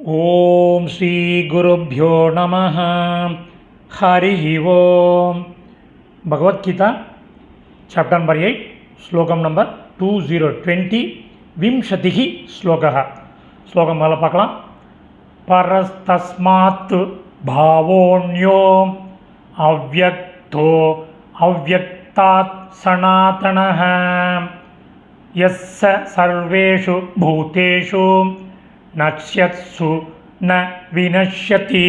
ॐ श्रीगुरुभ्यो नमः। हरि ओम्। भगवद्गीता चाप्टर् नम्बर् एय्ट् श्लोकं नम्बर् टु ज़ीरो ट्वेण्टि विंशतिः श्लोकः। श्लोकं मला पाकलां परस्तस्मात् भावोऽन्यो अव्यक्तो अव्यक्तात् सनातनः। यस्य सर्वेषु भूतेषु நஷ்யத்சு ந வினஷ்யதி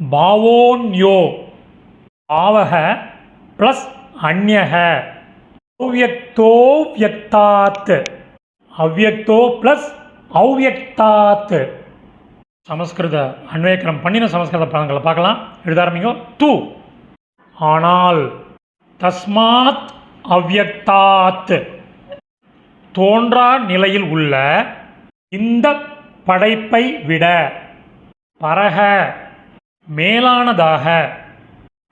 பாவோன்யோ பாவக ப்ளஸ் அந்யக அவ்யக்தோ வியக்தாத் அவ்யக்தோ ப்ளஸ் அவ்யக்தாத் சமஸ்கிருத அன்வேக்கரம் பண்ணின சமஸ்கிருத பதங்களை பார்க்கலாம். எழுத ஆரம்பிங்க தூ. ஆனால் தஸ்மாத் அவ்யக்தாத். தோன்றா நிலையில் உள்ள இந்த படைப்பை விட பரக மேலானதாக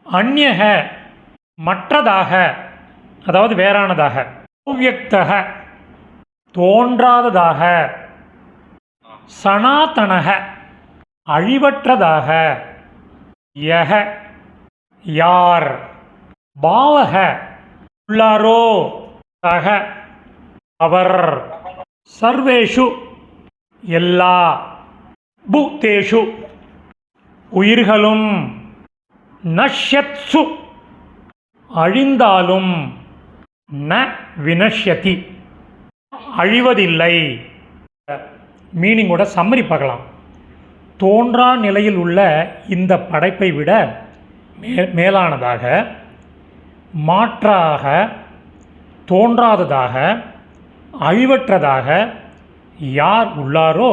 அந்யக மற்றதாக அதாவது வேறானதாக அவ்யக்தக தோன்றாததாக சனாதனக அழிவற்றதாக யக யார் பாவக உள்ளாரோ சக அவர் சர்வேஷு. எல்லா பூத்தேஷு உயிர்களும் நஷ்யத்சு அழிந்தாலும் ந வினஷ்யதி. அழிவதில்லை. மீனிங்கோட சம்மரி பார்க்கலாம். தோன்றா நிலையில் உள்ள இந்த படைப்பை விட மே மேலானதாக மாற்றாக தோன்றாததாக அழிவற்றதாக யார் உள்ளாரோ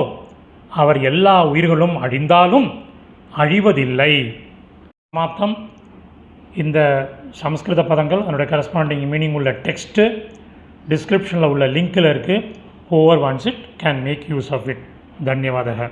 அவர் எல்லா உயிர்களும் அழிந்தாலும் அழிவதில்லை. மாத்தம் இந்த சமஸ்கிருத பதங்கள் அதனுடைய கரஸ்பாண்டிங் மீனிங் உள்ள டெக்ஸ்ட்டு டிஸ்கிரிப்ஷனில் உள்ள லிங்க்கில் இருக்குது over once it can make use of it தன்யவாதக.